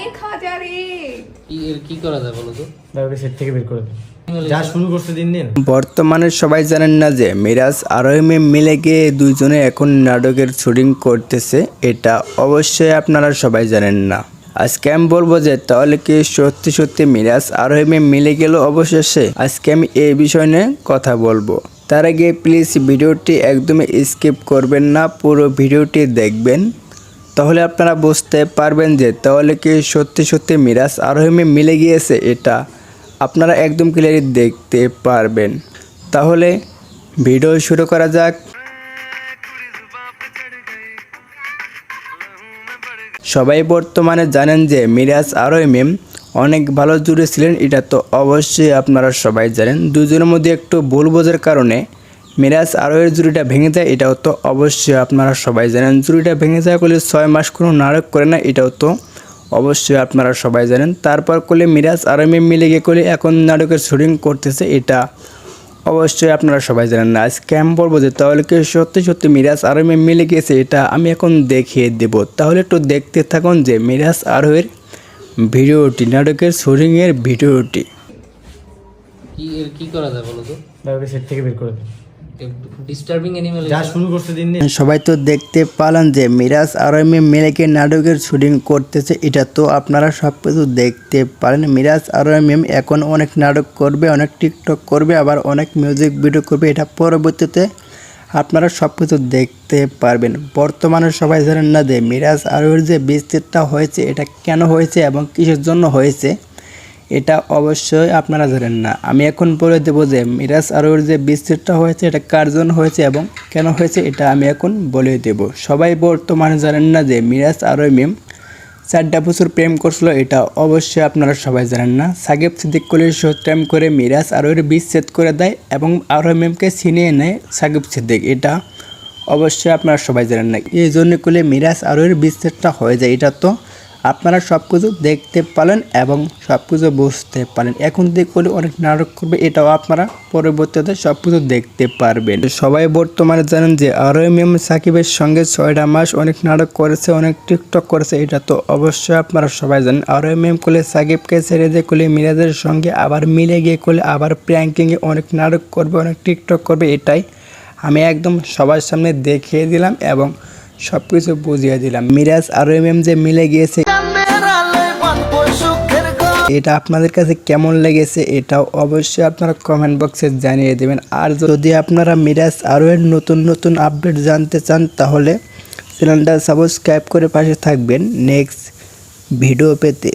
এক হাজারে কি এর কি করা যায় বলো তো? ওকে সেট থেকে বের করে দিন। যা শুরু করতে দিন দিন। বর্তমানে সবাই জানেন না যে মিরাজ আরোহিমে মিলে গিয়ে দুইজনে এখন নাটকের শুটিং করতেছে। এটা অবশ্যই আপনারা সবাই জানেন না। আজকে আমি বলব যে তাহলে কি সত্যি সত্যি মিরাজ আরোহিমে মিলে গেল অবশেষে? আজকে আমি এই বিষয় নিয়ে কথা বলব। তার আগে প্লিজ ভিডিওটি একদমই স্কিপ করবেন না পুরো ভিডিওটি দেখবেন। তাহলে আপনারা বুঝতে পারবেন যে তাহলে কি সত্যি সত্যি মিরাজ আরোহিমে মিলে গিয়েছে এটা আপনারা একদম ক্লিয়ারলি দেখতে পারবেন। তাহলে ভিডিও শুরু করা যাক। সবাই বর্তমানে জানেন যে মিরাজ আরোহিম অনেক ভালো জুড়ে ছিলেন, এটা তো অবশ্যই আপনারা সবাই জানেন। দুজনের মধ্যে একটু ভুল বোঝার কারণে মিরাজ আরোহের জুড়িটা ভেঙে যায় এটাও তো অবশ্যই আপনারা সবাই জানেন। জুড়িটা ভেঙে যায় বলে ছয় মাস কোনো নাটক করে না এটাও তো অবশ্যই আপনারা সবাই জানেন। তারপর করলে মিরাজ আরমে মিলে গিয়ে করলে এখন নাটকের শুটিং করতেছে এটা অবশ্যই আপনারা সবাই জানেন না। আজকে আমি বলব যে তাহলে কি সত্যি সত্যি মিরাজ আরমে মিলে গিয়েছে এটা আমি এখন দেখিয়ে দেব। তাহলে একটু দেখতে থাকুন যে মিরাজ আরোহের ভিডিওটি নাটকের শুটিংয়ের ভিডিওটি। কি করা যায় বলো তো? সেট থেকে বের করে অ্যানিমেল যা শুরু করতে দিন দিন। সবাই তো দেখতে পালেন যে মিরাজ আরমে মিলেকে নাটকের শুটিং করতেছে এটা তো আপনারা সব কিছু দেখতে পারেন। মিরাজ আরএমএম এখন অনেক নাটক করবে অনেক টিকটক করবে আবার অনেক মিউজিক ভিডিও করবে এটা পরবর্তীতে আপনারা সব কিছু দেখতে পারবেন। বর্তমানে সবাই জানেন না যে মিরাজ আরোহের যে বিস্তৃতটা হয়েছে এটা কেন হয়েছে এবং কিসের জন্য হয়েছে। এটা অবশ্যই আপনারা জানেন না। আমি এখন বলে দেবো যে মিরাজ আরোর যে বিস্তৃতটা হয়েছে, এটা কার জন্য হয়েছে এবং কেন হয়েছে, এটা আমি এখন বলে দেব। সবাই বর্তমানে জানেন না যে মিরাজ আরোই মেম চারটা বছর প্রেম করছিল, এটা অবশ্যই আপনারা সবাই জানেন না। সাকিব সিদ্দিক কলির প্রেম করে মিরাজ আরোর বিচ্ছেদ করে দেয় এবং আরোই মেমকে ছিনিয়ে নেয় সাকিব সিদ্দিক। এটা অবশ্যই আপনারা সবাই জানেন না। এই জন্য করলে মিরাজ আরোর বিচ্ছেদটা হয়ে যায়, এটা তো আপনারা সব কিছু দেখতে পারেন এবং সব কিছু বুঝতে পারেন। এখন থেকে করলে অনেক নাটক করবে, এটাও আপনারা পরবর্তীতে সব কিছু দেখতে পারবেন। সবাই বর্তমানে জানেন যে আরও এম সাকিবের সঙ্গে ছয়টা মাস অনেক নাটক করেছে, অনেক টিকটক করেছে, এটা তো অবশ্যই আপনারা সবাই জানেন। আরও এম এম সাকিবকে ছেড়ে দিয়ে করলে মিরাজের সঙ্গে আবার মিলে গিয়ে করলে আবার প্র্যাঙ্কিংয়ে অনেক নাটক করবে, অনেক টিকটক করবে, এটাই আমি একদম সবার সামনে দেখিয়ে দিলাম এবং সব কিছু বুঝিয়ে দিলাম। মিরাজ আর এম এম যে মিলে গিয়েছে এটা আপনাদের কাছে কেমন লেগেছে এটাও অবশ্যই আপনারা কমেন্ট বক্সে জানিয়ে দেবেন। আর যদি আপনারা মিরাজ আরও নতুন নতুন আপডেট জানতে চান, তাহলে চ্যানেলটা সাবস্ক্রাইব করে পাশে থাকবেন। নেক্সট ভিডিও পেতে।